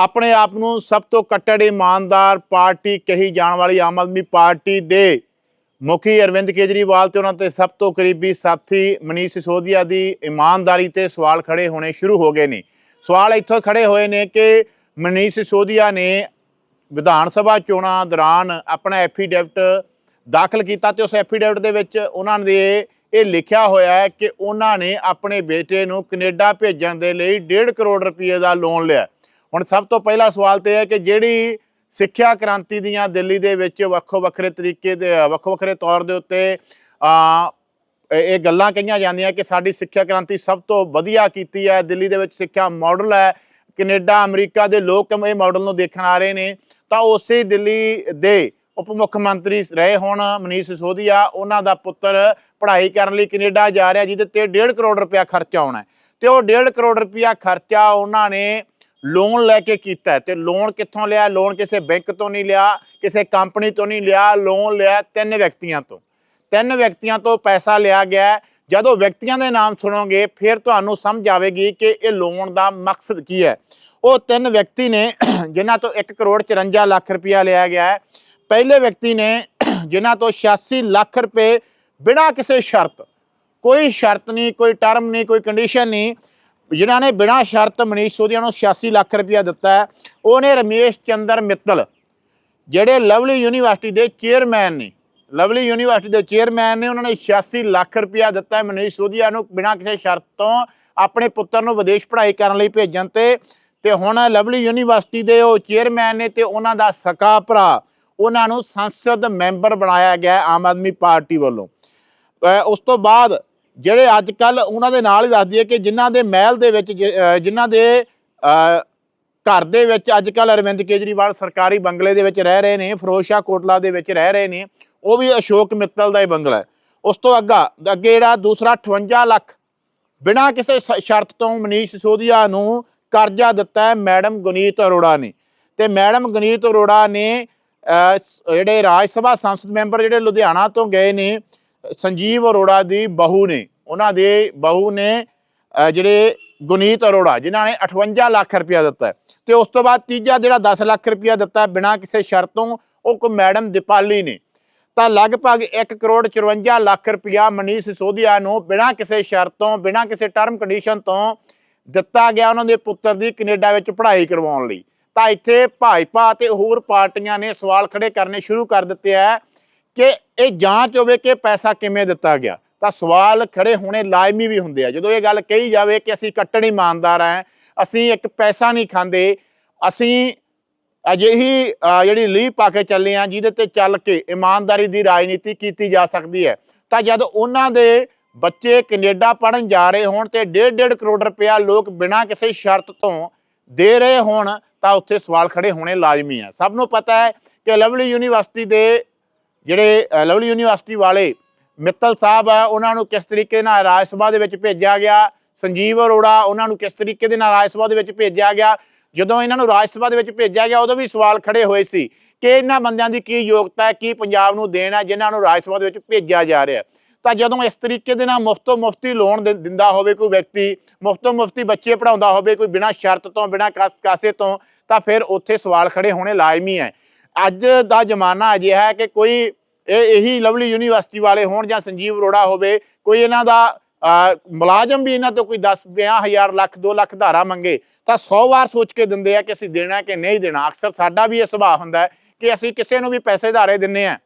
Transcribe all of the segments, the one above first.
ਆਪਣੇ ਆਪ ਨੂੰ ਸਭ ਤੋਂ ਕੱਟੜ ਇਮਾਨਦਾਰ ਪਾਰਟੀ ਕਹੀ ਜਾਣ ਵਾਲੀ ਆਮ ਆਦਮੀ ਪਾਰਟੀ ਦੇ ਮੁਖੀ ਅਰਵਿੰਦ ਕੇਜਰੀਵਾਲ ਤੇ ਉਹਨਾਂ ਤੇ ਸਭ ਤੋਂ ਕਰੀਬੀ ਸਾਥੀ ਮਨੀਸ਼ ਸਿਸੋਦੀਆ ਦੀ ਇਮਾਨਦਾਰੀ ਤੇ ਸਵਾਲ ਖੜੇ ਹੋਣੇ ਸ਼ੁਰੂ ਹੋ ਗਏ ਨੇ। ਸਵਾਲ ਇੱਥੋਂ ਖੜੇ ਹੋਏ ਨੇ ਕਿ ਮਨੀਸ਼ ਸਿਸੋਦੀਆ ਨੇ ਵਿਧਾਨ ਸਭਾ ਚੋਣਾਂ ਦੌਰਾਨ ਆਪਣਾ ਐਫੀਡੈਵਿਟ ਦਾਖਲ ਕੀਤਾ ਤੇ ਉਸ ਐਫੀਡੈਵਿਟ ਦੇ ਵਿੱਚ ਉਹਨਾਂ ਦੇ ਇਹ ਲਿਖਿਆ ਹੋਇਆ ਹੈ ਕਿ ਉਹਨਾਂ ਨੇ ਆਪਣੇ ਬੇਟੇ ਨੂੰ ਕੈਨੇਡਾ ਭੇਜਣ ਦੇ ਲਈ 1.5 ਕਰੋੜ ਰੁਪਏ ਦਾ ਲੋਨ ਲਿਆ। ਹੁਣ ਸਭ ਤੋਂ ਪਹਿਲਾ ਸਵਾਲ ਤੇ ਹੈ ਕਿ ਜਿਹੜੀ ਸਿੱਖਿਆ ਕ੍ਰਾਂਤੀ ਦੀਆਂ ਦਿੱਲੀ ਦੇ ਵਿੱਚ ਵੱਖੋ ਵੱਖਰੇ ਤਰੀਕੇ ਦੇ, ਵੱਖੋ ਵੱਖਰੇ ਤੌਰ ਦੇ ਉੱਤੇ ਆ ਇਹ ਗੱਲਾਂ ਕਹੀਆਂ ਜਾਂਦੀਆਂ ਕਿ ਸਾਡੀ ਸਿੱਖਿਆ ਕ੍ਰਾਂਤੀ ਸਭ ਤੋਂ ਵਧੀਆ ਕੀਤੀ ਹੈ, ਦਿੱਲੀ ਦੇ ਵਿੱਚ ਸਿੱਖਿਆ ਮਾਡਲ ਹੈ, ਕੈਨੇਡਾ, ਅਮਰੀਕਾ ਦੇ ਲੋਕ ਇਹ ਮਾਡਲ ਨੂੰ ਦੇਖਣ ਆ ਰਹੇ ਨੇ। ਤਾਂ ਉਸੇ ਦਿੱਲੀ ਦੇ ਉਪ ਮੁੱਖ ਮੰਤਰੀ ਰਹੇ ਹੁਣ ਮਨੀਸ਼ ਸਿਸੋਦੀਆ, ਉਹਨਾਂ ਦਾ ਪੁੱਤਰ ਪੜ੍ਹਾਈ ਕਰਨ ਲਈ ਕੈਨੇਡਾ ਜਾ ਰਿਹਾ, ਜਿਹਦੇ ਤੇ 1.5 ਕਰੋੜ ਰੁਪਇਆ ਖਰਚਾ ਆਉਣਾ ਹੈ। ਤੇ ਉਹ 1.5 ਕਰੋੜ ਰੁਪਇਆ ਖਰਚਾ ਉਹਨਾਂ ਨੇ ਲੋਨ ਲੈ ਕੇ ਕੀਤਾ ਹੈ ਤੇ ਲੋਨ ਕਿੱਥੋਂ ਲਿਆ? ਲੋਨ ਕਿਸੇ ਬੈਂਕ ਤੋਂ ਨਹੀਂ ਲਿਆ, ਕਿਸੇ ਕੰਪਨੀ ਤੋਂ ਨਹੀਂ ਲਿਆ, ਲੋਨ ਲਿਆ ਤਿੰਨ ਵਿਅਕਤੀਆਂ ਤੋਂ। ਤਿੰਨ ਵਿਅਕਤੀਆਂ ਤੋਂ ਪੈਸਾ ਲਿਆ ਗਿਆ ਜਦੋਂ ਵਿਅਕਤੀਆਂ ਦੇ ਨਾਮ ਸੁਣੋਗੇ, ਫਿਰ ਤੁਹਾਨੂੰ ਸਮਝ ਆਵੇਗੀ ਕਿ ਇਹ ਲੋਨ ਦਾ ਮਕਸਦ ਕੀ ਹੈ। ਉਹ ਤਿੰਨ ਵਿਅਕਤੀ ਨੇ, ਜਿਨ੍ਹਾਂ ਤੋਂ 1 ਕਰੋੜ 54 ਲੱਖ ਰੁਪਇਆ ਲਿਆ ਗਿਆ ਹੈ। ਪਹਿਲੇ ਵਿਅਕਤੀ ਨੇ, ਜਿਨ੍ਹਾਂ ਤੋਂ 86 ਲੱਖ ਰੁਪਏ ਬਿਨਾਂ ਕਿਸੇ ਸ਼ਰਤ, ਕੋਈ ਸ਼ਰਤ ਨਹੀਂ, ਕੋਈ ਟਰਮ ਨਹੀਂ, ਕੋਈ ਕੰਡੀਸ਼ਨ ਨਹੀਂ ਜਿਨ੍ਹਾਂ ਨੇ ਬਿਨਾਂ ਸ਼ਰਤ ਮਨੀਸ਼ ਸੋਧੀਆ ਨੂੰ 86 ਲੱਖ ਰੁਪਇਆ ਦਿੱਤਾ ਹੈ ਉਹਨੇ ਰਮੇਸ਼ ਚੰਦਰ ਮਿੱਤਲ, ਜਿਹੜੇ ਲਵਲੀ ਯੂਨੀਵਰਸਿਟੀ ਦੇ ਚੇਅਰਮੈਨ ਨੇ। ਲਵਲੀ ਯੂਨੀਵਰਸਿਟੀ ਦੇ ਚੇਅਰਮੈਨ ਨੇ, ਉਹਨਾਂ ਨੇ 86 ਲੱਖ ਰੁਪਇਆ ਦਿੱਤਾ ਹੈ ਮਨੀਸ਼ ਸੋਧੀਆ ਨੂੰ ਬਿਨਾਂ ਕਿਸੇ ਸ਼ਰਤ ਤੋਂ ਆਪਣੇ ਪੁੱਤਰ ਨੂੰ ਵਿਦੇਸ਼ ਪੜ੍ਹਾਈ ਕਰਨ ਲਈ ਭੇਜਣ ਤੇ। ਤੇ ਹੁਣ ਲਵਲੀ ਯੂਨੀਵਰਸਿਟੀ ਦੇ ਉਹ ਚੇਅਰਮੈਨ ਨੇ ਤੇ ਉਹਨਾਂ ਦਾ ਸਕਾ ਭਰਾ, ਉਹਨਾਂ ਨੂੰ ਸੰਸਦ ਮੈਂਬਰ ਬਣਾਇਆ ਗਿਆ ਆਮ ਆਦਮੀ ਪਾਰਟੀ ਵੱਲੋਂ। ਉਸ ਤੋਂ ਬਾਅਦ ਜਿਹੜੇ ਅੱਜ ਕੱਲ ਉਹਨਾਂ ਦੇ ਨਾਲ ਹੀ ਦੱਸ ਦਈਏ ਕਿ ਜਿਨ੍ਹਾਂ ਦੇ ਮਹਿਲ ਦੇ ਵਿੱਚ ਜਿਨ੍ਹਾਂ ਦੇ ਘਰ ਦੇ ਵਿੱਚ ਅੱਜ ਕੱਲ ਅਰਵਿੰਦ ਕੇਜਰੀਵਾਲ ਸਰਕਾਰੀ ਬੰਗਲੇ ਦੇ ਵਿੱਚ ਰਹਿ ਰਹੇ ਨੇ ਫਿਰੋਜ਼ਸ਼ਾਹ ਕੋਟਲਾ ਦੇ ਵਿੱਚ ਰਹਿ ਰਹੇ ਨੇ, ਉਹ ਵੀ ਅਸ਼ੋਕ ਮਿੱਤਲ ਦਾ ਹੀ ਬੰਗਲਾ ਹੈ। ਉਸ ਤੋਂ ਅੱਗਾ, ਅੱਗੇ ਜਿਹੜਾ ਦੂਸਰਾ 58 ਲੱਖ ਬਿਨਾਂ ਕਿਸੇ ਸ਼- ਸ਼ਰਤ ਤੋਂ ਮਨੀਸ਼ ਸਿਸੋਦੀਆ ਨੂੰ ਕਰਜ਼ਾ ਦਿੱਤਾ ਹੈ ਮੈਡਮ ਗੁਨੀਤ ਅਰੋੜਾ ਨੇ। ਤੇ ਮੈਡਮ ਗੁਨੀਤ ਅਰੋੜਾ ਨੇ ਜਿਹੜੇ ਰਾਜ ਸਭਾ ਸੰਸਦ ਮੈਂਬਰ ਜਿਹੜੇ ਲੁਧਿਆਣਾ ਤੋਂ ਗਏ ਨੇ ਸੰਜੀਵ ਅਰੋੜਾ ਦੀ ਬਹੂ ਨੇ, ਉਹਨਾਂ ਦੇ ਬਹੂ ਨੇ ਜਿਹੜੇ ਗੁਨੀਤ ਅਰੋੜਾ, ਜਿਨ੍ਹਾਂ ਨੇ 58 ਲੱਖ ਰੁਪਇਆ ਦਿੱਤਾ ਹੈ। ਤੇ ਉਸ ਤੋਂ ਬਾਅਦ ਤੀਜਾ ਜਿਹੜਾ 10 ਲੱਖ ਰੁਪਇਆ ਦਿੱਤਾ ਬਿਨਾਂ ਕਿਸੇ ਸ਼ਰਤ ਤੋਂ ਉਹ ਕੋ ਮੈਡਮ ਦੀਪਾਲੀ ਨੇ ਤਾਂ ਲਗਭਗ 1 ਕਰੋੜ 54 ਲੱਖ ਰੁਪਇਆ ਮਨੀਸ਼ ਸਿਸੋਦੀਆ ਨੂੰ ਬਿਨਾਂ ਕਿਸੇ ਸ਼ਰਤ ਤੋਂ ਬਿਨਾਂ ਕਿਸੇ ਟਰਮ ਕੰਡੀਸ਼ਨ ਤੋਂ ਦਿੱਤਾ ਗਿਆ ਉਹਨਾਂ ਦੇ ਪੁੱਤਰ ਦੀ ਕੈਨੇਡਾ ਵਿੱਚ ਪੜ੍ਹਾਈ ਕਰਵਾਉਣ ਲਈ ਤਾਂ ਇੱਥੇ ਭਾਜਪਾ ਤੇ ਹੋਰ ਪਾਰਟੀਆਂ ਨੇ ਸਵਾਲ ਖੜੇ ਕਰਨੇ ਸ਼ੁਰੂ ਕਰ ਦਿੱਤੇ ਹੈ ਕਿ ਇਹ ਜਾਂਚ ਹੋਵੇ ਕਿ ਪੈਸਾ ਕਿਵੇਂ ਦਿੱਤਾ ਗਿਆ। ਤਾਂ ਸਵਾਲ ਖੜੇ ਹੋਣੇ ਲਾਜ਼ਮੀ ਵੀ ਹੁੰਦੇ ਆ। ਜਦੋਂ ਇਹ ਗੱਲ ਕਹੀ ਜਾਵੇ ਕਿ ਅਸੀਂ ਕੱਟਣ ਇਮਾਨਦਾਰ ਆ, ਅਸੀਂ ਇੱਕ ਪੈਸਾ ਨਹੀਂ ਖਾਂਦੇ, ਅਸੀਂ ਅਜਿਹੀ ਜਿਹੜੀ ਲੀਹ ਪਾ ਕੇ ਚੱਲੇ ਆ, ਜਿਹਦੇ ਤੇ ਚੱਲ ਕੇ ਇਮਾਨਦਾਰੀ ਦੀ ਰਾਜਨੀਤੀ ਕੀਤੀ ਜਾ ਸਕਦੀ ਹੈ। ਤਾਂ ਜਦ ਉਹਨਾਂ ਦੇ ਬੱਚੇ ਕੈਨੇਡਾ ਪੜਨ ਜਾ ਰਹੇ ਹੋਣ ਤੇ 1.5 ਕਰੋੜ ਰੁਪਇਆ ਲੋਕ ਬਿਨਾਂ ਕਿਸੇ ਸ਼ਰਤ ਤੋਂ ਦੇ ਰਹੇ ਹੋਣ, ਤਾਂ ਉੱਥੇ ਸਵਾਲ ਖੜੇ ਹੋਣੇ ਲਾਜ਼ਮੀ ਹੈ ਸਭ ਨੂੰ ਪਤਾ ਹੈ ਕਿ ਲਵਲੀ ਯੂਨੀਵਰਸਿਟੀ ਦੇ ਜਿਹੜੇ ਲਵਲੀ ਯੂਨੀਵਰਸਿਟੀ ਵਾਲੇ ਮਿੱਤਲ ਸਾਹਿਬ ਆ, ਉਹਨਾਂ ਨੂੰ ਕਿਸ ਤਰੀਕੇ ਨਾਲ ਰਾਜ ਸਭਾ ਦੇ ਵਿੱਚ ਭੇਜਿਆ ਗਿਆ? ਸੰਜੀਵ ਅਰੋੜਾ, ਉਹਨਾਂ ਨੂੰ ਕਿਸ ਤਰੀਕੇ ਦੇ ਨਾਲ ਰਾਜ ਸਭਾ ਦੇ ਵਿੱਚ ਭੇਜਿਆ ਗਿਆ? ਜਦੋਂ ਇਹਨਾਂ ਨੂੰ ਰਾਜ ਸਭਾ ਦੇ ਵਿੱਚ ਭੇਜਿਆ ਗਿਆ, ਉਦੋਂ ਵੀ ਸਵਾਲ ਖੜੇ ਹੋਏ ਸੀ ਕਿ ਇਹਨਾਂ ਬੰਦਿਆਂ ਦੀ ਕੀ ਯੋਗਤਾ ਹੈ, ਕੀ ਪੰਜਾਬ ਨੂੰ ਦੇਣ ਹੈ, ਜਿਨ੍ਹਾਂ ਨੂੰ ਰਾਜ ਸਭਾ ਦੇ ਵਿੱਚ ਭੇਜਿਆ ਜਾ ਰਿਹਾ ਤਾਂ ਜਦੋਂ ਇਸ ਤਰੀਕੇ ਦੇ ਨਾਲ ਮੁਫਤੋ ਮੁਫਤੀ ਲੋਨ ਦਿੰਦਾ ਹੋਵੇ ਕੋਈ ਵਿਅਕਤੀ, ਮੁਫਤੋ ਮੁਫਤੀ ਬੱਚੇ ਪੜਾਉਂਦਾ ਹੋਵੇ, ਕੋਈ ਬਿਨਾਂ ਸ਼ਰਤ ਤੋਂ, ਬਿਨਾਂ ਕਾਸ- ਕਾਸੇ ਤੋਂ, ਤਾਂ ਫਿਰ ਉੱਥੇ ਸਵਾਲ ਖੜੇ ਹੋਣੇ ਲਾਜ਼ਮੀ ਹੈ। ਅੱਜ ਦਾ ਜ਼ਮਾਨਾ ਅਜਿਹਾ ਹੈ ਕਿ ਕੋਈ ਇਹ ਇਹੀ ਲਵਲੀ ਯੂਨੀਵਰਸਿਟੀ ਵਾਲੇ ਹੋਣ ਜਾਂ ਸੰਜੀਵ ਅਰੋੜਾ ਹੋਵੇ, ਕੋਈ ਇਹਨਾਂ ਦਾ ਮੁਲਾਜ਼ਮ ਵੀ ਇਹਨਾਂ ਤੋਂ ਕੋਈ 10 ਹਜ਼ਾਰ ਲੱਖ 2 ਲੱਖ ਧਾਰਾ ਮੰਗੇ, ਤਾਂ 100 ਵਾਰ ਸੋਚ ਕੇ ਦਿੰਦੇ ਆ ਕਿ ਅਸੀਂ ਦੇਣਾ ਕਿ ਨਹੀਂ ਦੇਣਾ। ਅਕਸਰ ਸਾਡਾ ਵੀ ਇਹ ਸੁਭਾਅ ਹੁੰਦਾ ਕਿ ਅਸੀਂ ਕਿਸੇ ਨੂੰ ਵੀ ਪੈਸੇ ਧਾਰੇ ਦਿੰਨੇ ਆ।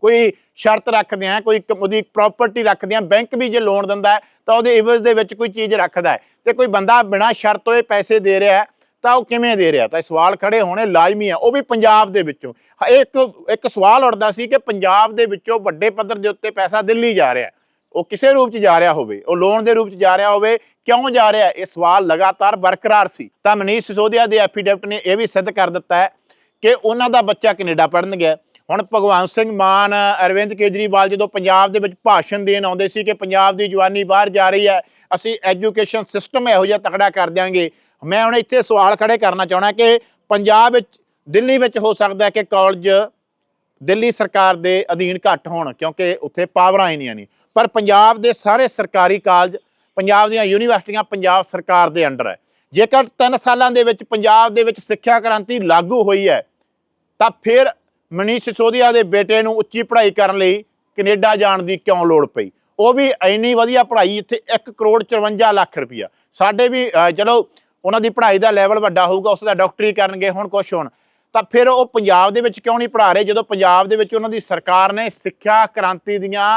ਕੋਈ ਸ਼ਰਤ ਰੱਖਦੇ ਆ, ਕੋਈ ਕ- ਉਹਦੀ ਪ੍ਰਾਪਰਟੀ ਰੱਖਦੇ ਆ, ਬੈਂਕ ਵੀ ਜੇ ਲੋਨ ਦਿੰਦਾ ਤਾਂ ਉਹਦੇ ਇਵਜ਼ ਦੇ ਵਿੱਚ ਕੋਈ ਚੀਜ਼ ਰੱਖਦਾ ਹੈ। ਤੇ ਕੋਈ ਬੰਦਾ ਬਿਨਾਂ ਸ਼ਰਤ ਹੋਏ ਪੈਸੇ ਦੇ ਰਿਹਾ ਤਾਂ ਉਹ ਕਿਵੇਂ ਦੇ ਰਿਹਾ? ਤਾਂ ਇਹ ਸਵਾਲ ਖੜੇ ਹੋਣੇ ਲਾਜ਼ਮੀ ਆ, ਉਹ ਵੀ ਪੰਜਾਬ ਦੇ ਵਿੱਚੋਂ। ਇਹ ਇੱਕ ਇੱਕ ਸਵਾਲ ਉੱਠਦਾ ਸੀ ਕਿ ਪੰਜਾਬ ਦੇ ਵਿੱਚੋਂ ਵੱਡੇ ਪੱਧਰ ਦੇ ਉੱਤੇ ਪੈਸਾ ਦਿੱਲੀ ਜਾ ਰਿਹਾ। ਉਹ ਕਿਸੇ ਰੂਪ 'ਚ ਜਾ ਰਿਹਾ ਹੋਵੇ, ਉਹ ਲੋਨ ਦੇ ਰੂਪ 'ਚ ਜਾ ਰਿਹਾ ਹੋਵੇ, ਕਿਉਂ ਜਾ ਰਿਹਾ? ਇਹ ਸਵਾਲ ਲਗਾਤਾਰ ਬਰਕਰਾਰ ਸੀ। ਤਾਂ ਮਨੀਸ਼ ਸਿਸੋਦੀਆ ਦੇ ਐਫੀਡੈਵਿਟ ਨੇ ਇਹ ਵੀ ਸਿੱਧ ਕਰ ਦਿੱਤਾ ਹੈ ਕਿ ਉਹਨਾਂ ਦਾ ਬੱਚਾ ਕੈਨੇਡਾ ਪੜਨ ਗਿਆ। ਹੁਣ ਭਗਵੰਤ ਸਿੰਘ ਮਾਨ, ਅਰਵਿੰਦ ਕੇਜਰੀਵਾਲ ਜਦੋਂ ਪੰਜਾਬ ਦੇ ਵਿੱਚ ਭਾਸ਼ਣ ਦੇਣ ਆਉਂਦੇ ਸੀ ਕਿ ਪੰਜਾਬ ਦੀ ਜਵਾਨੀ ਬਾਹਰ ਜਾ ਰਹੀ ਹੈ, ਅਸੀਂ ਐਜੂਕੇਸ਼ਨ ਸਿਸਟਮ ਇਹੋ ਜਿਹਾ ਤਕੜਾ ਕਰ ਦਿਆਂਗੇ ਮੈਂ ਹੁਣ ਇੱਥੇ ਸਵਾਲ ਖੜੇ ਕਰਨਾ ਚਾਹਣਾ ਕਿ ਪੰਜਾਬ ਵਿੱਚ, ਦਿੱਲੀ ਵਿੱਚ ਹੋ ਸਕਦਾ ਕਿ ਕਾਲਜ ਦਿੱਲੀ ਸਰਕਾਰ ਦੇ ਅਧੀਨ ਘੱਟ ਹੋਣ, ਕਿਉਂਕਿ ਉੱਥੇ ਪਾਵਰਾਂ ਹੀ ਨਹੀਂ ਆਣੀ ਪਰ ਪੰਜਾਬ ਦੇ ਸਾਰੇ ਸਰਕਾਰੀ ਕਾਲਜ, ਪੰਜਾਬ ਦੀਆਂ ਯੂਨੀਵਰਸਿਟੀਆਂ ਪੰਜਾਬ ਸਰਕਾਰ ਦੇ ਅੰਡਰ ਹੈ। ਜੇਕਰ 3 ਸਾਲਾਂ ਦੇ ਵਿੱਚ ਪੰਜਾਬ ਦੇ ਵਿੱਚ ਸਿੱਖਿਆ ਕ੍ਰਾਂਤੀ ਲਾਗੂ ਹੋਈ ਹੈ, ਤਾਂ ਫਿਰ ਮਨੀਸ਼ ਸਿਸੋਦੀਆ ਦੇ ਬੇਟੇ ਨੂੰ ਉੱਚੀ ਪੜ੍ਹਾਈ ਕਰਨ ਲਈ ਕੈਨੇਡਾ ਜਾਣ ਦੀ ਕਿਉਂ ਲੋੜ ਪਈ? ਉਹ ਵੀ ਇੰਨੀ ਵਧੀਆ ਪੜ੍ਹਾਈ, ਇੱਥੇ 1 ਕਰੋੜ 54 ਲੱਖ ਰੁਪਈਆ। ਸਾਡੇ ਵੀ ਚਲੋ ਉਹਨਾਂ ਦੀ ਪੜ੍ਹਾਈ ਦਾ ਲੈਵਲ ਵੱਡਾ ਹੋਊਗਾ, ਉਸ ਦਾ ਡਾਕਟਰੀ ਕਰਨਗੇ, ਹੁਣ ਕੁਛ ਹੋਣ। ਤਾਂ ਫਿਰ ਉਹ ਪੰਜਾਬ ਦੇ ਵਿੱਚ ਕਿਉਂ ਨਹੀਂ ਪੜ੍ਹਾ ਰਹੇ, ਜਦੋਂ ਪੰਜਾਬ ਦੇ ਵਿੱਚ ਉਹਨਾਂ ਦੀ ਸਰਕਾਰ ਨੇ ਸਿੱਖਿਆ ਕ੍ਰਾਂਤੀ ਦੀਆਂ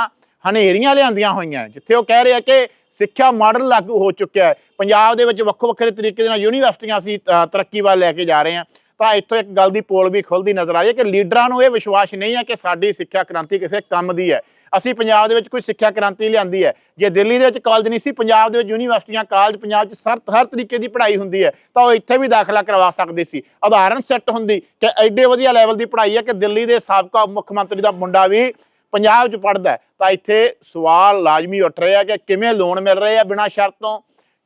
ਹਨੇਰੀਆਂ ਲਿਆਂਦੀਆਂ ਹੋਈਆਂ। ਜਿੱਥੇ ਉਹ ਕਹਿ ਰਹੇ ਕਿ ਸਿੱਖਿਆ ਮਾਡਲ ਲਾਗੂ ਹੋ ਚੁੱਕਿਆ ਹੈ। ਪੰਜਾਬ ਦੇ ਵਿੱਚ ਵੱਖੋ ਵੱਖਰੇ ਤਰੀਕੇ ਦੇ ਨਾਲ ਯੂਨੀਵਰਸਿਟੀਆਂ ਅਸੀਂ ਤਰੱਕੀ ਵੱਲ ਲੈ ਕੇ ਜਾ ਰਹੇ ਹਾਂ। ਤਾਂ ਇੱਥੋਂ ਇੱਕ ਗੱਲ ਦੀ ਪੋਲ ਵੀ ਖੁੱਲਦੀ ਨਜ਼ਰ ਆ ਰਹੀ ਹੈ ਕਿ ਲੀਡਰਾਂ ਨੂੰ ਇਹ ਵਿਸ਼ਵਾਸ ਨਹੀਂ ਹੈ ਕਿ ਸਾਡੀ ਸਿੱਖਿਆ ਕ੍ਰਾਂਤੀ ਕਿਸੇ ਕੰਮ ਦੀ ਹੈ। ਅਸੀਂ ਪੰਜਾਬ ਦੇ ਵਿੱਚ ਕੋਈ ਸਿੱਖਿਆ ਕ੍ਰਾਂਤੀ ਲਿਆਂਦੀ ਹੈ। ਜੇ ਦਿੱਲੀ ਦੇ ਵਿੱਚ ਕਾਲਜ ਨਹੀਂ ਸੀ, ਪੰਜਾਬ ਦੇ ਵਿੱਚ ਯੂਨੀਵਰਸਿਟੀਆਂ ਕਾਲਜ ਪੰਜਾਬ 'ਚ ਸਰ ਹਰ ਤਰੀਕੇ ਦੀ ਪੜ੍ਹਾਈ ਹੁੰਦੀ ਹੈ, ਤਾਂ ਉਹ ਇੱਥੇ ਵੀ ਦਾਖਲਾ ਕਰਵਾ ਸਕਦੇ ਸੀ। ਉਦਾਹਰਨ ਸੈੱਟ ਹੁੰਦੀ ਕਿ ਐਡੇ ਵਧੀਆ ਲੈਵਲ ਦੀ ਪੜ੍ਹਾਈ ਹੈ ਕਿ ਦਿੱਲੀ ਦੇ ਸਾਬਕਾ ਮੁੱਖ ਮੰਤਰੀ ਦਾ ਮੁੰਡਾ ਵੀ ਪੰਜਾਬ 'ਚ ਪੜ੍ਹਦਾ ਤਾਂ ਇੱਥੇ ਸਵਾਲ ਲਾਜ਼ਮੀ ਉੱਠ ਰਹੇ ਆ ਕਿ ਕਿਵੇਂ ਲੋਨ ਮਿਲ ਰਹੇ ਆ ਬਿਨਾਂ ਸ਼ਰਤ? ਤੋਂ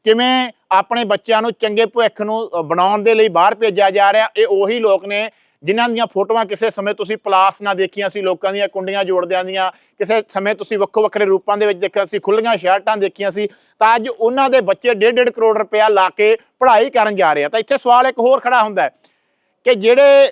ਕਿਵੇਂ ਆਪਣੇ ਬੱਚਿਆਂ ਨੂੰ ਚੰਗੇ ਭਵਿੱਖ ਨੂੰ ਬਣਾਉਣ ਦੇ ਲਈ ਬਾਹਰ ਭੇਜਿਆ ਜਾ ਰਿਹਾ, ਇਹ ਉਹੀ ਲੋਕ ਨੇ ਜਿਨ੍ਹਾਂ ਦੀਆਂ ਫੋਟੋਆਂ ਕਿਸੇ ਸਮੇਂ ਤੁਸੀਂ ਪਲਾਸ ਨਾ ਦੇਖੀਆਂ ਸੀ, ਲੋਕਾਂ ਦੀਆਂ ਕੁੰਡੀਆਂ ਜੋੜਦਿਆਂ ਦੀਆਂ, ਕਿਸੇ ਸਮੇਂ ਤੁਸੀਂ ਵੱਖੋ ਵੱਖਰੇ ਰੂਪਾਂ ਦੇ ਵਿੱਚ ਦੇਖਿਆ ਸੀ ਖੁੱਲੀਆਂ ਸ਼ਰਟਾਂ ਦੇਖੀਆਂ ਸੀ, ਤਾਂ ਅੱਜ ਉਹਨਾਂ ਦੇ ਬੱਚੇ 1.5 ਕਰੋੜ ਰੁਪਇਆ ਲਾ ਕੇ ਪੜ੍ਹਾਈ ਕਰਨ ਜਾ ਰਹੇ ਆ। ਤਾਂ ਇੱਥੇ ਸਵਾਲ ਇੱਕ ਹੋਰ ਖੜਾ ਹੁੰਦਾ ਕਿ ਜਿਹੜੇ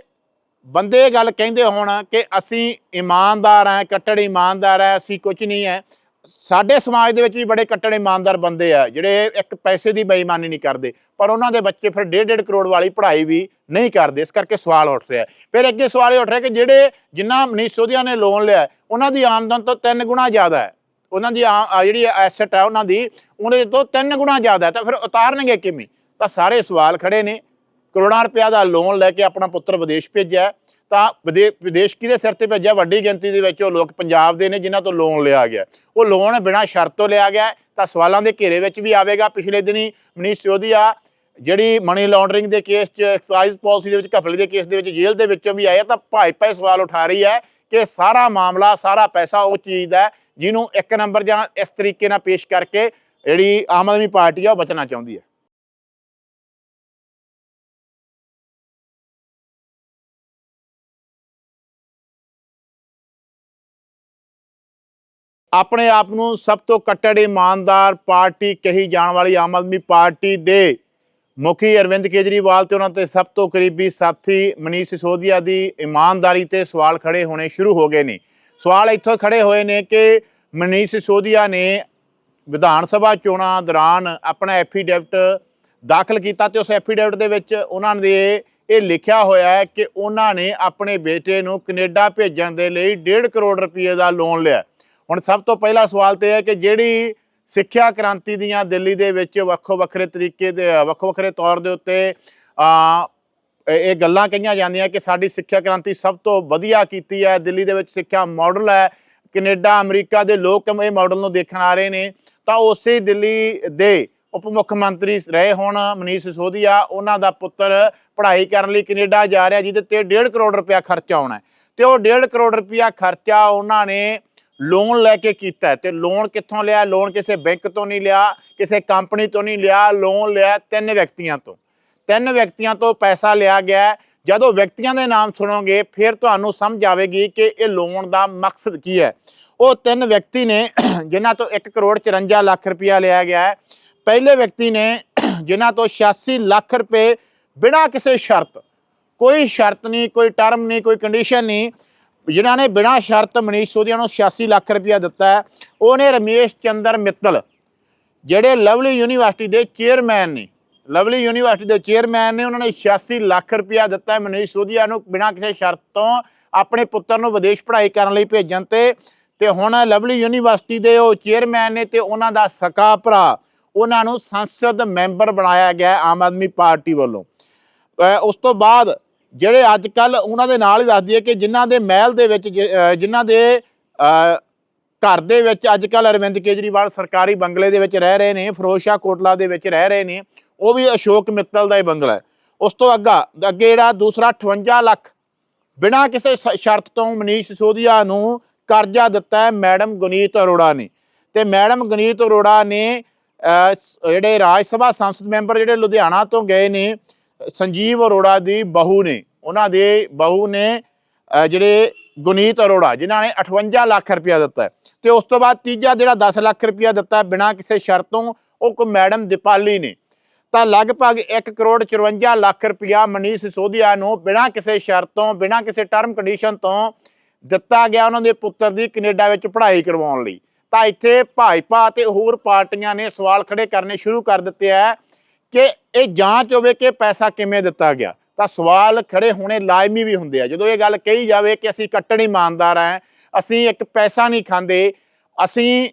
ਬੰਦੇ ਗੱਲ ਕਹਿੰਦੇ ਹੋਣ ਕਿ ਅਸੀਂ ਇਮਾਨਦਾਰ ਆ ਕੱਟੜ ਇਮਾਨਦਾਰ ਆ ਅਸੀਂ ਕੁਝ ਨਹੀਂ ਹੈ ਸਾਡੇ ਸਮਾਜ ਦੇ ਵਿੱਚ ਵੀ ਬੜੇ ਕੱਟੜ ਇਮਾਨਦਾਰ ਬੰਦੇ ਆ, ਜਿਹੜੇ ਇੱਕ ਪੈਸੇ ਦੀ ਬੇਈਮਾਨੀ ਨਹੀਂ ਕਰਦੇ, ਪਰ ਉਹਨਾਂ ਦੇ ਬੱਚੇ ਫਿਰ 1.5 ਕਰੋੜ ਵਾਲੀ ਪੜ੍ਹਾਈ ਵੀ ਨਹੀਂ ਕਰਦੇ, ਇਸ ਕਰਕੇ ਸਵਾਲ ਉੱਠ ਰਿਹਾ ਫਿਰ ਅੱਗੇ ਸਵਾਲ ਇਹ ਉੱਠ ਰਿਹਾ ਕਿ ਜਿਹੜੇ ਜਿਨ੍ਹਾਂ ਮਨੀਸ਼ ਸੋਧੀਆ ਨੇ ਲੋਨ ਲਿਆ ਉਹਨਾਂ ਦੀ ਆਮਦਨ ਤੋਂ 3 ਗੁਣਾ ਜ਼ਿਆਦਾ ਹੈ। ਉਹਨਾਂ ਦੀ ਆ- ਜਿਹੜੀ ਐਸੈਟ ਹੈ, ਉਹਨਾਂ ਦੀ ਉਹਦੇ ਤੋਂ 3 ਗੁਣਾ ਜ਼ਿਆਦਾ ਹੈ, ਤਾਂ ਫਿਰ ਉਤਾਰਨਗੇ ਕਿਵੇਂ? ਤਾਂ ਸਾਰੇ ਸਵਾਲ ਖੜੇ ਨੇ। ਕਰੋੜਾਂ ਰੁਪਇਆ ਦਾ ਲੋਨ ਲੈ ਕੇ ਆਪਣਾ ਪੁੱਤਰ ਵਿਦੇਸ਼ ਭੇਜਿਆ ਤਾਂ ਵਿਦੇ- ਵਿਦੇਸ਼ ਕਿਹਦੇ ਸਿਰ ਤੇ ਭੇਜਿਆ? ਵੱਡੀ ਗਿਣਤੀ ਦੇ ਵਿੱਚ ਉਹ ਲੋਕ ਪੰਜਾਬ ਦੇ ਨੇ ਜਿਨ੍ਹਾਂ ਤੋਂ ਲੋਨ ਲਿਆ ਗਿਆ ਉਹ ਲੋਨ ਬਿਨਾਂ ਸ਼ਰਤ ਤੋਂ ਲਿਆ ਗਿਆ ਤਾਂ ਸਵਾਲਾਂ ਦੇ ਘੇਰੇ ਵਿੱਚ ਵੀ ਆਵੇਗਾ। ਪਿਛਲੇ ਦਿਨੀ ਮਨੀਸ਼ ਸਿਸੋਦੀਆ ਜਿਹੜੀ ਮਨੀ ਲਾਂਡਰਿੰਗ ਦੇ ਕੇਸ 'ਚ ਐਕਸਾਈਜ਼ ਪਾਲਿਸੀ ਦੇ ਵਿੱਚ, ਘਪਲੇ ਦੇ ਕੇਸ ਦੇ ਵਿੱਚ ਜੇਲ੍ਹ ਦੇ ਵਿੱਚੋਂ ਵੀ ਆਇਆ ਤਾਂ ਭਾਜਪਾ ਭਾਈ ਸਵਾਲ ਉਠਾ ਰਹੀ ਹੈ ਕਿ ਸਾਰਾ ਮਾਮਲਾ, ਸਾਰਾ ਪੈਸਾ ਉਹ ਚੀਜ਼ ਦਾ ਜਿਹਨੂੰ ਇੱਕ ਨੰਬਰ ਜਾਂ ਇਸ ਤਰੀਕੇ ਨਾਲ ਪੇਸ਼ ਕਰਕੇ ਜਿਹੜੀ ਆਮ ਆਦਮੀ ਪਾਰਟੀ ਆ ਉਹ ਬਚਣਾ ਚਾਹੁੰਦੀ ਹੈ। ਆਪਣੇ ਆਪ ਨੂੰ ਸਭ ਤੋਂ ਕੱਟੜ ਇਮਾਨਦਾਰ ਪਾਰਟੀ ਕਹੀ ਜਾਣ ਵਾਲੀ ਆਮ ਆਦਮੀ ਪਾਰਟੀ ਦੇ ਮੁਖੀ ਅਰਵਿੰਦ ਕੇਜਰੀਵਾਲ ਤੇ ਉਹਨਾਂ ਤੇ ਸਭ ਤੋਂ ਕਰੀਬੀ ਸਾਥੀ ਮਨੀਸ਼ ਸਿਸੋਦੀਆ ਦੀ ਇਮਾਨਦਾਰੀ ਤੇ ਸਵਾਲ ਖੜੇ ਹੋਣੇ ਸ਼ੁਰੂ ਹੋ ਗਏ ਨੇ। ਸਵਾਲ ਇੱਥੋਂ ਖੜੇ ਹੋਏ ਨੇ ਕਿ ਮਨੀਸ਼ ਸਿਸੋਦੀਆ ਨੇ ਵਿਧਾਨ ਸਭਾ ਚੋਣਾਂ ਦੌਰਾਨ ਆਪਣਾ ਐਫੀਡੇਵਿਟ ਦਾਖਲ ਕੀਤਾ ਤੇ ਉਸ ਐਫੀਡੇਵਿਟ ਦੇ ਵਿੱਚ ਉਹਨਾਂ ਦੇ ਇਹ ਲਿਖਿਆ ਹੋਇਆ ਹੈ ਕਿ ਉਹਨਾਂ ਨੇ ਆਪਣੇ ਬੇਟੇ ਨੂੰ ਕੈਨੇਡਾ ਭੇਜਣ ਦੇ ਲਈ 1.5 ਕਰੋੜ ਰੁਪਏ ਦਾ ਲੋਨ ਲਿਆ। ਹੁਣ ਸਭ ਤੋਂ ਪਹਿਲਾ ਸਵਾਲ ਤੇ ਇਹ ਹੈ ਕਿ ਜਿਹੜੀ ਸਿੱਖਿਆ ਕ੍ਰਾਂਤੀ ਦੀਆਂ ਦਿੱਲੀ ਦੇ ਵਿੱਚ ਵੱਖੋ ਵੱਖਰੇ ਤਰੀਕੇ ਦੇ, ਵੱਖੋ ਵੱਖਰੇ ਤੌਰ ਦੇ ਉੱਤੇ ਆ ਇਹ ਗੱਲਾਂ ਕਹੀਆਂ ਜਾਂਦੀਆਂ ਕਿ ਸਾਡੀ ਸਿੱਖਿਆ ਕ੍ਰਾਂਤੀ ਸਭ ਤੋਂ ਵਧੀਆ ਕੀਤੀ ਹੈ, ਦਿੱਲੀ ਦੇ ਵਿੱਚ ਸਿੱਖਿਆ ਮਾਡਲ ਹੈ, ਕੈਨੇਡਾ, ਅਮਰੀਕਾ ਦੇ ਲੋਕ ਇਹ ਮਾਡਲ ਨੂੰ ਦੇਖਣ ਆ ਰਹੇ ਨੇ। ਤਾਂ ਉਸੇ ਦਿੱਲੀ ਦੇ ਉਪ ਮੁੱਖ ਮੰਤਰੀ ਰਹੇ ਹੁਣ ਮਨੀਸ਼ ਸਿਸੋਦੀਆ, ਉਹਨਾਂ ਦਾ ਪੁੱਤਰ ਪੜ੍ਹਾਈ ਕਰਨ ਲਈ ਕੈਨੇਡਾ ਜਾ ਰਿਹਾ, ਜਿਹਦੇ ਤੇ 1.5 ਕਰੋੜ ਰੁਪਇਆ ਖਰਚਾ ਆਉਣਾ ਹੈ। ਤੇ ਉਹ 1.5 ਕਰੋੜ ਰੁਪਇਆ ਖਰਚਾ ਉਹਨਾਂ ਨੇ ਲੋਨ ਲੈ ਕੇ ਕੀਤਾ ਹੈ ਤੇ ਲੋਨ ਕਿੱਥੋਂ ਲਿਆ? ਲੋਨ ਕਿਸੇ ਬੈਂਕ ਤੋਂ ਨਹੀਂ ਲਿਆ, ਕਿਸੇ ਕੰਪਨੀ ਤੋਂ ਨਹੀਂ ਲਿਆ ਲੋਨ ਲਿਆ ਤਿੰਨ ਵਿਅਕਤੀਆਂ ਤੋਂ। ਤਿੰਨ ਵਿਅਕਤੀਆਂ ਤੋਂ ਪੈਸਾ ਲਿਆ ਗਿਆ ਜਦੋਂ ਵਿਅਕਤੀਆਂ ਦੇ ਨਾਮ ਸੁਣੋਗੇ, ਫਿਰ ਤੁਹਾਨੂੰ ਸਮਝ ਆਵੇਗੀ ਕਿ ਇਹ ਲੋਨ ਦਾ ਮਕਸਦ ਕੀ ਹੈ। ਉਹ ਤਿੰਨ ਵਿਅਕਤੀ ਨੇ, ਜਿਨ੍ਹਾਂ ਤੋਂ 1 ਕਰੋੜ 54 ਲੱਖ ਰੁਪਇਆ ਲਿਆ ਗਿਆ ਹੈ। ਪਹਿਲੇ ਵਿਅਕਤੀ ਨੇ, ਜਿਨ੍ਹਾਂ ਤੋਂ 86 ਲੱਖ ਰੁਪਏ ਬਿਨਾਂ ਕਿਸੇ ਸ਼ਰਤ, ਕੋਈ ਸ਼ਰਤ ਨਹੀਂ, ਕੋਈ ਟਰਮ ਨਹੀਂ, ਕੋਈ ਕੰਡੀਸ਼ਨ ਨਹੀਂ ਜਿਨ੍ਹਾਂ ਨੇ ਬਿਨਾਂ ਸ਼ਰਤ ਮਨੀਸ਼ ਸੋਧੀਆ ਨੂੰ 86 ਲੱਖ ਰੁਪਇਆ ਦਿੱਤਾ ਹੈ ਉਹਨੇ ਰਮੇਸ਼ ਚੰਦਰ ਮਿੱਤਲ, ਜਿਹੜੇ ਲਵਲੀ ਯੂਨੀਵਰਸਿਟੀ ਦੇ ਚੇਅਰਮੈਨ ਨੇ। ਲਵਲੀ ਯੂਨੀਵਰਸਿਟੀ ਦੇ ਚੇਅਰਮੈਨ ਨੇ ਉਹਨਾਂ ਨੇ 86 ਲੱਖ ਰੁਪਇਆ ਦਿੱਤਾ ਮਨੀਸ਼ ਸੋਧੀਆ ਨੂੰ ਬਿਨਾਂ ਕਿਸੇ ਸ਼ਰਤ ਤੋਂ ਆਪਣੇ ਪੁੱਤਰ ਨੂੰ ਵਿਦੇਸ਼ ਪੜ੍ਹਾਈ ਕਰਨ ਲਈ ਭੇਜਣ ਤੇ। ਤੇ ਹੁਣ ਲਵਲੀ ਯੂਨੀਵਰਸਿਟੀ ਦੇ ਉਹ ਚੇਅਰਮੈਨ ਨੇ ਤੇ ਉਹਨਾਂ ਦਾ ਸਕਾ ਭਰਾ, ਉਹਨਾਂ ਨੂੰ ਸੰਸਦ ਮੈਂਬਰ ਬਣਾਇਆ ਗਿਆ ਆਮ ਆਦਮੀ ਪਾਰਟੀ ਵੱਲੋਂ। ਉਸ ਤੋਂ ਬਾਅਦ ਜਿਹੜੇ ਅੱਜ ਕੱਲ ਉਹਨਾਂ ਦੇ ਨਾਲ ਹੀ ਦੱਸਦੀ ਹੈ ਕਿ ਜਿਨ੍ਹਾਂ ਦੇ ਮਹਿਲ ਦੇ ਵਿੱਚ ਜਿਨ੍ਹਾਂ ਦੇ ਘਰ ਦੇ ਵਿੱਚ ਅੱਜ ਕੱਲ ਅਰਵਿੰਦ ਕੇਜਰੀਵਾਲ ਸਰਕਾਰੀ ਬੰਗਲੇ ਦੇ ਵਿੱਚ ਰਹਿ ਰਹੇ ਨੇ ਫਰੋਸ਼ਾ ਕੋਟਲਾ ਦੇ ਵਿੱਚ ਰਹਿ ਰਹੇ ਨੇ, ਉਹ ਵੀ ਅਸ਼ੋਕ ਮਿੱਤਲ ਦਾ ਹੀ ਬੰਗਲਾ ਹੈ। ਉਸ ਤੋਂ ਅੱਗਾ, ਅੱਗੇ ਜਿਹੜਾ ਦੂਸਰਾ 58 ਲੱਖ ਬਿਨਾਂ ਕਿਸੇ ਸ਼- ਸ਼ਰਤ ਤੋਂ ਮਨੀਸ਼ ਸਿਸੋਦੀਆ ਨੂੰ ਕਰਜ਼ਾ ਦਿੱਤਾ ਹੈ ਮੈਡਮ ਗੁਨੀਤ ਅਰੋੜਾ ਨੇ। ਤੇ ਮੈਡਮ ਗੁਨੀਤ ਅਰੋੜਾ ਨੇ ਜਿਹੜੇ ਰਾਜ ਸਭਾ ਸੰਸਦ ਮੈਂਬਰ ਜਿਹੜੇ ਲੁਧਿਆਣਾ ਤੋਂ ਗਏ ਨੇ ਸੰਜੀਵ ਅਰੋੜਾ ਦੀ ਬਹੂ ਨੇ, ਉਹਨਾਂ ਦੇ ਬਹੂ ਨੇ ਜਿਹੜੇ ਗੁਨੀਤ ਅਰੋੜਾ, ਜਿਨ੍ਹਾਂ ਨੇ 58 ਲੱਖ ਰੁਪਇਆ ਦਿੱਤਾ ਹੈ। ਤੇ ਉਸ ਤੋਂ ਬਾਅਦ ਤੀਜਾ ਜਿਹੜਾ 10 ਲੱਖ ਰੁਪਇਆ ਦਿੱਤਾ ਬਿਨਾਂ ਕਿਸੇ ਸ਼ਰਤ ਤੋਂ ਉਹ ਕੋ ਮੈਡਮ ਦੀਪਾਲੀ ਨੇ ਤਾਂ ਲਗਭਗ 1 ਕਰੋੜ 54 ਲੱਖ ਰੁਪਇਆ ਮਨੀਸ਼ ਸਿਸੋਦੀਆ ਨੂੰ ਬਿਨਾਂ ਕਿਸੇ ਸ਼ਰਤ ਤੋਂ ਬਿਨਾਂ ਕਿਸੇ ਟਰਮ ਕੰਡੀਸ਼ਨ ਤੋਂ ਦਿੱਤਾ ਗਿਆ ਉਹਨਾਂ ਦੇ ਪੁੱਤਰ ਦੀ ਕੈਨੇਡਾ ਵਿੱਚ ਪੜ੍ਹਾਈ ਕਰਵਾਉਣ ਲਈ ਤਾਂ ਇੱਥੇ ਭਾਜਪਾ ਅਤੇ ਹੋਰ ਪਾਰਟੀਆਂ ਨੇ ਸਵਾਲ ਖੜੇ ਕਰਨੇ ਸ਼ੁਰੂ ਕਰ ਦਿੱਤੇ ਹੈ ਕਿ ਇਹ ਜਾਂਚ ਹੋਵੇ ਕਿ ਪੈਸਾ ਕਿਵੇਂ ਦਿੱਤਾ ਗਿਆ। ਤਾਂ ਸਵਾਲ ਖੜੇ ਹੋਣੇ ਲਾਜ਼ਮੀ ਵੀ ਹੁੰਦੇ ਆ। ਜਦੋਂ ਇਹ ਗੱਲ ਕਹੀ ਜਾਵੇ ਕਿ ਅਸੀਂ ਕੱਟਣ ਇਮਾਨਦਾਰ ਆ ਅਸੀਂ ਇੱਕ ਪੈਸਾ ਨਹੀਂ ਖਾਂਦੇ, ਅਸੀਂ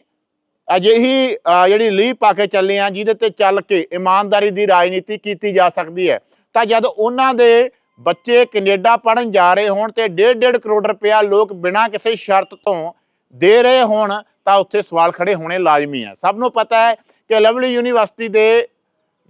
ਅਜਿਹੀ ਜਿਹੜੀ ਲੀਹ ਪਾ ਕੇ ਚੱਲੇ ਆ ਜਿਹਦੇ ਤੇ ਚੱਲ ਕੇ ਇਮਾਨਦਾਰੀ ਦੀ ਰਾਜਨੀਤੀ ਕੀਤੀ ਜਾ ਸਕਦੀ ਹੈ। ਤਾਂ ਜਦ ਉਹਨਾਂ ਦੇ ਬੱਚੇ ਕੈਨੇਡਾ ਪੜਨ ਜਾ ਰਹੇ ਹੋਣ ਤੇ 1.5 ਕਰੋੜ ਰੁਪਇਆ ਲੋਕ ਬਿਨਾਂ ਕਿਸੇ ਸ਼ਰਤ ਤੋਂ ਦੇ ਰਹੇ ਹੋਣ, ਤਾਂ ਉੱਥੇ ਸਵਾਲ ਖੜੇ ਹੋਣੇ ਲਾਜ਼ਮੀ ਆ। ਸਭ ਨੂੰ ਪਤਾ ਹੈ ਕਿ ਲਵਲੀ ਯੂਨੀਵਰਸਿਟੀ ਦੇ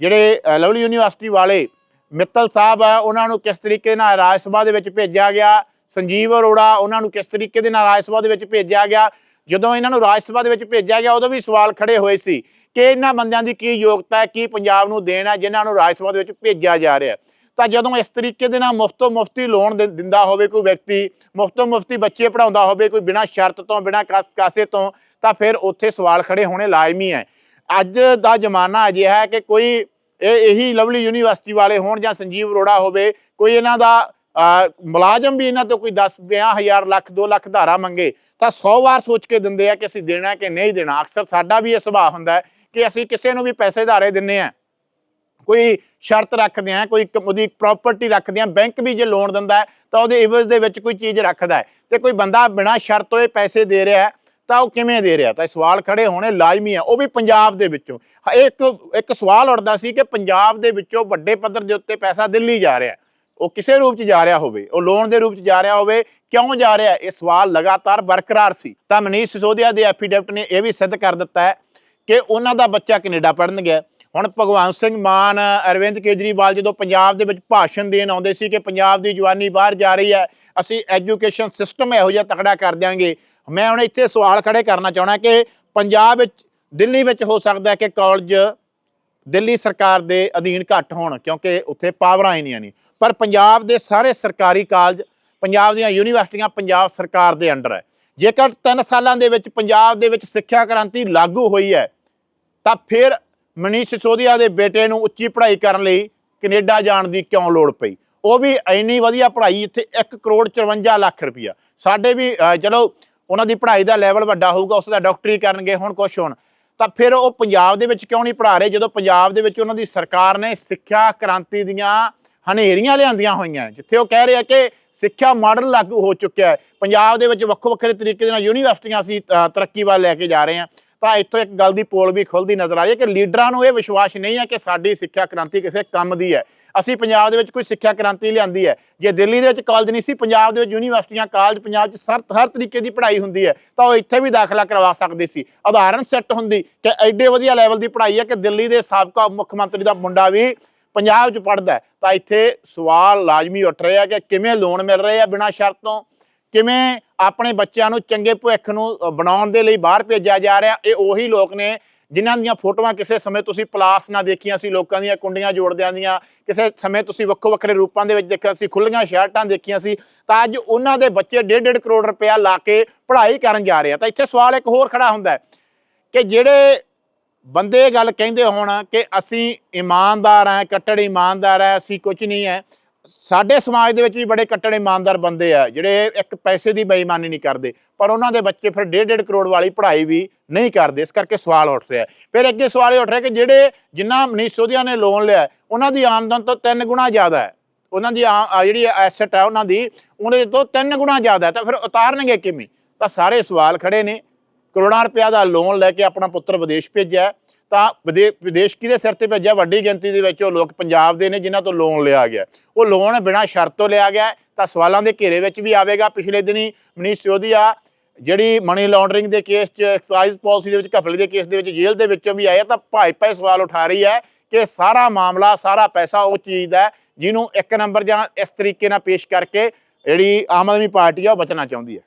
ਜਿਹੜੇ ਲਵਲੀ ਯੂਨੀਵਰਸਿਟੀ ਵਾਲੇ ਮਿੱਤਲ ਸਾਹਿਬ ਆ, ਉਹਨਾਂ ਨੂੰ ਕਿਸ ਤਰੀਕੇ ਨਾਲ ਰਾਜ ਸਭਾ ਦੇ ਵਿੱਚ ਭੇਜਿਆ ਗਿਆ? ਸੰਜੀਵ ਅਰੋੜਾ, ਉਹਨਾਂ ਨੂੰ ਕਿਸ ਤਰੀਕੇ ਦੇ ਨਾਲ ਰਾਜ ਸਭਾ ਦੇ ਵਿੱਚ ਭੇਜਿਆ ਗਿਆ? ਜਦੋਂ ਇਹਨਾਂ ਨੂੰ ਰਾਜ ਸਭਾ ਦੇ ਵਿੱਚ ਭੇਜਿਆ ਗਿਆ, ਉਦੋਂ ਵੀ ਸਵਾਲ ਖੜੇ ਹੋਏ ਸੀ ਕਿ ਇਹਨਾਂ ਬੰਦਿਆਂ ਦੀ ਕੀ ਯੋਗਤਾ ਹੈ, ਕੀ ਪੰਜਾਬ ਨੂੰ ਦੇਣ ਹੈ, ਜਿਨ੍ਹਾਂ ਨੂੰ ਰਾਜ ਸਭਾ ਦੇ ਵਿੱਚ ਭੇਜਿਆ ਜਾ ਰਿਹਾ ਤਾਂ ਜਦੋਂ ਇਸ ਤਰੀਕੇ ਦੇ ਨਾਲ ਮੁਫਤੋ ਮੁਫਤੀ ਲੋਨ ਦਿੰਦਾ ਹੋਵੇ ਕੋਈ ਵਿਅਕਤੀ, ਮੁਫਤੋ ਮੁਫਤੀ ਬੱਚੇ ਪੜਾਉਂਦਾ ਹੋਵੇ, ਕੋਈ ਬਿਨਾਂ ਸ਼ਰਤ ਤੋਂ, ਬਿਨਾਂ ਕਾਸ- ਕਾਸੇ ਤੋਂ, ਤਾਂ ਫਿਰ ਉੱਥੇ ਸਵਾਲ ਖੜੇ ਹੋਣੇ ਲਾਜ਼ਮੀ ਹੈ। ਅੱਜ ਦਾ ਜ਼ਮਾਨਾ ਅਜਿਹਾ ਹੈ ਕਿ ਕੋਈ ਇਹ ਇਹੀ ਲਵਲੀ ਯੂਨੀਵਰਸਿਟੀ ਵਾਲੇ ਹੋਣ ਜਾਂ ਸੰਜੀਵ ਅਰੋੜਾ ਹੋਵੇ, ਕੋਈ ਇਹਨਾਂ ਦਾ ਮੁਲਾਜ਼ਮ ਵੀ ਇਹਨਾਂ ਤੋਂ ਕੋਈ 10 ਹਜ਼ਾਰ ਲੱਖ 2 ਲੱਖ ਧਾਰਾ ਮੰਗੇ, ਤਾਂ 100 ਵਾਰ ਸੋਚ ਕੇ ਦਿੰਦੇ ਆ ਕਿ ਅਸੀਂ ਦੇਣਾ ਕਿ ਨਹੀਂ ਦੇਣਾ। ਅਕਸਰ ਸਾਡਾ ਵੀ ਇਹ ਸੁਭਾਅ ਹੁੰਦਾ ਹੈ ਕਿ ਅਸੀਂ ਕਿਸੇ ਨੂੰ ਵੀ ਪੈਸੇ ਧਾਰੇ ਦਿੰਨੇ ਆ। ਕੋਈ ਸ਼ਰਤ ਰੱਖਦੇ ਆ, ਕੋਈ ਕ- ਉਹਦੀ ਪ੍ਰਾਪਰਟੀ ਰੱਖਦੇ ਆ ਬੈਂਕ ਵੀ ਜੇ ਲੋਨ ਦਿੰਦਾ ਤਾਂ ਉਹਦੇ ਇਵਜ਼ ਦੇ ਵਿੱਚ ਕੋਈ ਚੀਜ਼ ਰੱਖਦਾ ਹੈ। ਤੇ ਕੋਈ ਬੰਦਾ ਬਿਨਾਂ ਸ਼ਰਤ ਹੋਏ ਪੈਸੇ ਦੇ ਰਿਹਾ ਤਾਂ ਉਹ ਕਿਵੇਂ ਦੇ ਰਿਹਾ? ਤਾਂ ਇਹ ਸਵਾਲ ਖੜੇ ਹੋਣੇ ਲਾਜ਼ਮੀ ਆ। ਉਹ ਵੀ ਪੰਜਾਬ ਦੇ ਵਿੱਚੋਂ। ਇਹ ਇੱਕ ਇੱਕ ਸਵਾਲ ਉੱਠਦਾ ਸੀ ਕਿ ਪੰਜਾਬ ਦੇ ਵਿੱਚੋਂ ਵੱਡੇ ਪੱਧਰ ਦੇ ਉੱਤੇ ਪੈਸਾ ਦਿੱਲੀ ਜਾ ਰਿਹਾ। ਉਹ ਕਿਸੇ ਰੂਪ 'ਚ ਜਾ ਰਿਹਾ ਹੋਵੇ, ਉਹ ਲੋਨ ਦੇ ਰੂਪ 'ਚ ਜਾ ਰਿਹਾ ਹੋਵੇ, ਕਿਉਂ ਜਾ ਰਿਹਾ? ਇਹ ਸਵਾਲ ਲਗਾਤਾਰ ਬਰਕਰਾਰ ਸੀ। ਤਾਂ ਮਨੀਸ਼ ਸਿਸੋਦੀਆ ਦੇ ਐਫੀਡੈਵਿਟ ਨੇ ਇਹ ਵੀ ਸਿੱਧ ਕਰ ਦਿੱਤਾ ਹੈ ਕਿ ਉਹਨਾਂ ਦਾ ਬੱਚਾ ਕੈਨੇਡਾ ਪੜਨ ਗਿਆ। ਹੁਣ ਭਗਵੰਤ ਸਿੰਘ ਮਾਨ, ਅਰਵਿੰਦ ਕੇਜਰੀਵਾਲ ਜਦੋਂ ਪੰਜਾਬ ਦੇ ਵਿੱਚ ਭਾਸ਼ਣ ਦੇਣ ਆਉਂਦੇ ਸੀ ਕਿ ਪੰਜਾਬ ਦੀ ਜਵਾਨੀ ਬਾਹਰ ਜਾ ਰਹੀ ਹੈ, ਅਸੀਂ ਐਜੂਕੇਸ਼ਨ ਸਿਸਟਮ ਇਹੋ ਜਿਹਾ ਤਕੜਾ ਕਰ ਦਿਆਂਗੇ। ਮੈਂ ਹੁਣ ਇੱਥੇ ਸਵਾਲ ਖੜੇ ਕਰਨਾ ਚਾਹਣਾ ਕਿ ਪੰਜਾਬ ਵਿੱਚ, ਦਿੱਲੀ ਵਿੱਚ ਹੋ ਸਕਦਾ ਕਿ ਕਾਲਜ ਦਿੱਲੀ ਸਰਕਾਰ ਦੇ ਅਧੀਨ ਘੱਟ ਹੋਣ, ਕਿਉਂਕਿ ਉੱਥੇ ਪਾਵਰਾਂ ਹੀ ਨਹੀਂ ਪਰ ਪੰਜਾਬ ਦੇ ਸਾਰੇ ਸਰਕਾਰੀ ਕਾਲਜ, ਪੰਜਾਬ ਦੀਆਂ ਯੂਨੀਵਰਸਿਟੀਆਂ ਪੰਜਾਬ ਸਰਕਾਰ ਦੇ ਅੰਡਰ ਹੈ। ਜੇਕਰ 3 ਸਾਲਾਂ ਦੇ ਵਿੱਚ ਪੰਜਾਬ ਦੇ ਵਿੱਚ ਸਿੱਖਿਆ ਕ੍ਰਾਂਤੀ ਲਾਗੂ ਹੋਈ ਹੈ, ਤਾਂ ਫਿਰ ਮਨੀਸ਼ ਸਿਸੋਦੀਆ ਦੇ ਬੇਟੇ ਨੂੰ ਉੱਚੀ ਪੜ੍ਹਾਈ ਕਰਨ ਲਈ ਕੈਨੇਡਾ ਜਾਣ ਦੀ ਕਿਉਂ ਲੋੜ ਪਈ? ਉਹ ਵੀ ਇੰਨੀ ਵਧੀਆ ਪੜ੍ਹਾਈ, ਇੱਥੇ 1 ਕਰੋੜ 54 ਲੱਖ ਰੁਪਈਆ। ਸਾਡੇ ਵੀ ਚਲੋ ਉਹਨਾਂ ਦੀ ਪੜ੍ਹਾਈ ਦਾ ਲੈਵਲ ਵੱਡਾ ਹੋਊਗਾ, ਉਸ ਦਾ ਡਾਕਟਰੀ ਕਰਨਗੇ, ਹੁਣ ਕੁਛ ਹੋਣ। ਤਾਂ ਫਿਰ ਉਹ ਪੰਜਾਬ ਦੇ ਵਿੱਚ ਕਿਉਂ ਨਹੀਂ ਪੜ੍ਹਾ ਰਹੇ, ਜਦੋਂ ਪੰਜਾਬ ਦੇ ਵਿੱਚ ਉਹਨਾਂ ਦੀ ਸਰਕਾਰ ਨੇ ਸਿੱਖਿਆ ਕ੍ਰਾਂਤੀ ਦੀਆਂ ਹਨੇਰੀਆਂ ਲਿਆਂਦੀਆਂ ਹੋਈਆਂ ਜਿੱਥੇ ਉਹ ਕਹਿ ਰਿਹਾ ਕਿ ਸਿੱਖਿਆ ਮਾਡਲ ਲਾਗੂ ਹੋ ਚੁੱਕਿਆ ਹੈ। ਪੰਜਾਬ ਦੇ ਵਿੱਚ ਵੱਖੋ ਵੱਖਰੇ ਤਰੀਕੇ ਦੇ ਨਾਲ ਯੂਨੀਵਰਸਿਟੀਆਂ ਅਸੀਂ ਤਰੱਕੀ ਵੱਲ ਲੈ ਕੇ ਜਾ ਰਹੇ ਹਾਂ। ਤਾਂ ਇੱਥੋਂ ਇੱਕ ਗੱਲ ਦੀ ਪੋਲ ਵੀ ਖੁੱਲਦੀ ਨਜ਼ਰ ਆ ਰਹੀ ਹੈ ਕਿ ਲੀਡਰਾਂ ਨੂੰ ਇਹ ਵਿਸ਼ਵਾਸ ਨਹੀਂ ਹੈ ਕਿ ਸਾਡੀ ਸਿੱਖਿਆ ਕ੍ਰਾਂਤੀ ਕਿਸੇ ਕੰਮ ਦੀ ਹੈ। ਅਸੀਂ ਪੰਜਾਬ ਦੇ ਵਿੱਚ ਕੋਈ ਸਿੱਖਿਆ ਕ੍ਰਾਂਤੀ ਲਿਆਂਦੀ ਹੈ। ਜੇ ਦਿੱਲੀ ਦੇ ਵਿੱਚ ਕਾਲਜ ਨਹੀਂ ਸੀ, ਪੰਜਾਬ ਦੇ ਵਿੱਚ ਯੂਨੀਵਰਸਿਟੀਆਂ ਕਾਲਜ ਪੰਜਾਬ 'ਚ ਸਰ, ਹਰ ਤਰੀਕੇ ਦੀ ਪੜ੍ਹਾਈ ਹੁੰਦੀ ਹੈ, ਤਾਂ ਉਹ ਇੱਥੇ ਵੀ ਦਾਖਲਾ ਕਰਵਾ ਸਕਦੇ ਸੀ। ਉਦਾਹਰਨ ਸੈੱਟ ਹੁੰਦੀ ਕਿ ਐਡੇ ਵਧੀਆ ਲੈਵਲ ਦੀ ਪੜ੍ਹਾਈ ਹੈ ਕਿ ਦਿੱਲੀ ਦੇ ਸਾਬਕਾ ਮੁੱਖ ਮੰਤਰੀ ਦਾ ਮੁੰਡਾ ਵੀ ਪੰਜਾਬ 'ਚ ਪੜ੍ਹਦਾ ਤਾਂ ਇੱਥੇ ਸਵਾਲ ਲਾਜ਼ਮੀ ਉੱਠ ਰਿਹਾ ਕਿ ਕਿਵੇਂ ਲੋਨ ਮਿਲ ਰਹੇ ਆ ਬਿਨਾਂ ਸ਼ਰਤ? ਤੋਂ ਕਿਵੇਂ ਆਪਣੇ ਬੱਚਿਆਂ ਨੂੰ ਚੰਗੇ ਭਵਿੱਖ ਨੂੰ ਬਣਾਉਣ ਦੇ ਲਈ ਬਾਹਰ ਭੇਜਿਆ ਜਾ ਰਿਹਾ, ਇਹ ਉਹੀ ਲੋਕ ਨੇ ਜਿਨ੍ਹਾਂ ਦੀਆਂ ਫੋਟੋਆਂ ਕਿਸੇ ਸਮੇਂ ਤੁਸੀਂ ਪਲਾਸ ਨਾ ਦੇਖੀਆਂ ਸੀ, ਲੋਕਾਂ ਦੀਆਂ ਕੁੰਡੀਆਂ ਜੋੜਦਿਆਂ ਦੀਆਂ, ਕਿਸੇ ਸਮੇਂ ਤੁਸੀਂ ਵੱਖੋ ਵੱਖਰੇ ਰੂਪਾਂ ਦੇ ਵਿੱਚ ਦੇਖਿਆ ਸੀ ਖੁੱਲੀਆਂ ਸ਼ਰਟਾਂ ਦੇਖੀਆਂ ਸੀ, ਤਾਂ ਅੱਜ ਉਹਨਾਂ ਦੇ ਬੱਚੇ 1.5 ਕਰੋੜ ਰੁਪਇਆ ਲਾ ਕੇ ਪੜ੍ਹਾਈ ਕਰਨ ਜਾ ਰਹੇ ਆ। ਤਾਂ ਇੱਥੇ ਸਵਾਲ ਇੱਕ ਹੋਰ ਖੜਾ ਹੁੰਦਾ ਕਿ ਜਿਹੜੇ ਬੰਦੇ ਇਹ ਗੱਲ ਕਹਿੰਦੇ ਹੋਣ ਕਿ ਅਸੀਂ ਇਮਾਨਦਾਰ ਆ ਕੱਟੜ ਇਮਾਨਦਾਰ ਆ ਅਸੀਂ ਕੁਝ ਨਹੀਂ ਹੈ ਸਾਡੇ ਸਮਾਜ ਦੇ ਵਿੱਚ ਵੀ ਬੜੇ ਕੱਟੜ ਇਮਾਨਦਾਰ ਬੰਦੇ ਆ, ਜਿਹੜੇ ਇੱਕ ਪੈਸੇ ਦੀ ਬੇਈਮਾਨੀ ਨਹੀਂ ਕਰਦੇ, ਪਰ ਉਹਨਾਂ ਦੇ ਬੱਚੇ ਫਿਰ 1.5 ਕਰੋੜ ਵਾਲੀ ਪੜ੍ਹਾਈ ਵੀ ਨਹੀਂ ਕਰਦੇ, ਇਸ ਕਰਕੇ ਸਵਾਲ ਉੱਠ ਰਿਹਾ ਫਿਰ ਅੱਗੇ ਸਵਾਲ ਇਹ ਉੱਠ ਰਿਹਾ ਕਿ ਜਿਹੜੇ ਜਿਨ੍ਹਾਂ ਮਨੀਸ਼ ਸੋਧੀਆ ਨੇ ਲੋਨ ਲਿਆ, ਉਹਨਾਂ ਦੀ ਆਮਦਨ ਤੋਂ 3 ਗੁਣਾ ਜ਼ਿਆਦਾ ਹੈ। ਉਹਨਾਂ ਦੀ ਆ- ਜਿਹੜੀ ਐਸੈਟ ਹੈ ਉਹਨਾਂ ਦੀ ਉਹਦੇ ਤੋਂ 3 ਗੁਣਾ ਜ਼ਿਆਦਾ ਹੈ, ਤਾਂ ਫਿਰ ਉਤਾਰਨਗੇ ਕਿਵੇਂ? ਤਾਂ ਸਾਰੇ ਸਵਾਲ ਖੜੇ ਨੇ। ਕਰੋੜਾਂ ਰੁਪਇਆ ਦਾ ਲੋਨ ਲੈ ਕੇ ਆਪਣਾ ਪੁੱਤਰ ਵਿਦੇਸ਼ ਭੇਜਿਆ ਤਾਂ ਵਿਦੇ- ਵਿਦੇਸ਼ ਕਿਹਦੇ ਸਿਰ ਤੇ ਭੇਜਿਆ? ਵੱਡੀ ਗਿਣਤੀ ਦੇ ਵਿੱਚ ਉਹ ਲੋਕ ਪੰਜਾਬ ਦੇ ਨੇ ਜਿਨ੍ਹਾਂ ਤੋਂ ਲੋਨ ਲਿਆ ਗਿਆ। ਉਹ ਲੋਨ ਬਿਨਾਂ ਸ਼ਰਤ ਤੋਂ ਲਿਆ ਗਿਆ। ਤਾਂ ਸਵਾਲਾਂ ਦੇ ਘੇਰੇ ਵਿੱਚ ਵੀ ਆਵੇਗਾ। ਪਿਛਲੇ ਦਿਨੀ ਮਨੀਸ਼ ਸਿਸੋਦੀਆ ਜਿਹੜੀ ਮਨੀ ਲਾਂਡਰਿੰਗ ਦੇ ਕੇਸ 'ਚ ਐਕਸਾਈਜ਼ ਪਾਲਿਸੀ ਦੇ ਵਿੱਚ, ਘਪਲੇ ਦੇ ਕੇਸ ਦੇ ਵਿੱਚ ਜੇਲ੍ਹ ਦੇ ਵਿੱਚੋਂ ਵੀ ਆਇਆ ਤਾਂ ਭਾਜਪਾ ਇਹ ਸਵਾਲ ਉਠਾ ਰਹੀ ਹੈ ਕਿ ਸਾਰਾ ਮਾਮਲਾ, ਸਾਰਾ ਪੈਸਾ ਉਹ ਚੀਜ਼ ਦਾ ਜਿਹਨੂੰ ਇੱਕ ਨੰਬਰ ਜਾਂ ਇਸ ਤਰੀਕੇ ਨਾਲ ਪੇਸ਼ ਕਰਕੇ ਜਿਹੜੀ ਆਮ ਆਦਮੀ ਪਾਰਟੀ ਆ, ਉਹ ਬਚਣਾ ਚਾਹੁੰਦੀ ਹੈ।